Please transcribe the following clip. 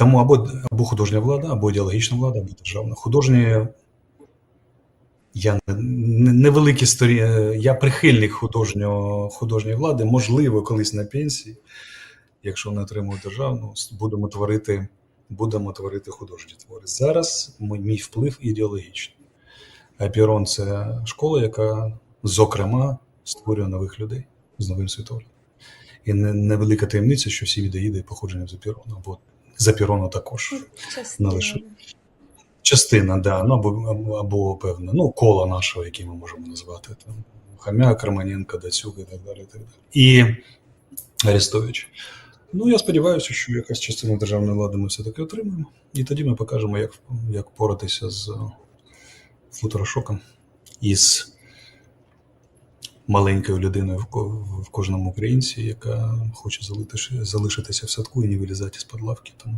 Тому або, або художня влада, або ідеологічна влада, або державна. Художні я не, не, невеликі сторі. Я прихильник художнього, художньої влади, можливо, колись на пенсії, якщо не отримую державну, будемо творити, будемо творити художні твори. Зараз мій, вплив ідеологічний. Апірон це школа, яка, зокрема, створює нових людей з новим світоглядом. І не, невелика таємниця, що всі відеїди походжені з Апірона, або з Апірона також. Частина. лише. Частина, да, ну або, або, або певне, ну, коло нашого, яке ми можемо назвати там Хам'як, Романенко, Дацюк і так далі. І, так далі. і Арестович. Ну, я сподіваюся, що якась частина державної влади ми все-таки отримаємо, і тоді ми покажемо, як, як поратися з футурошоком і з маленькою людиною в, ко- в кожному українці, яка хоче залишитися в садку і не вилізати з-під лавки, тому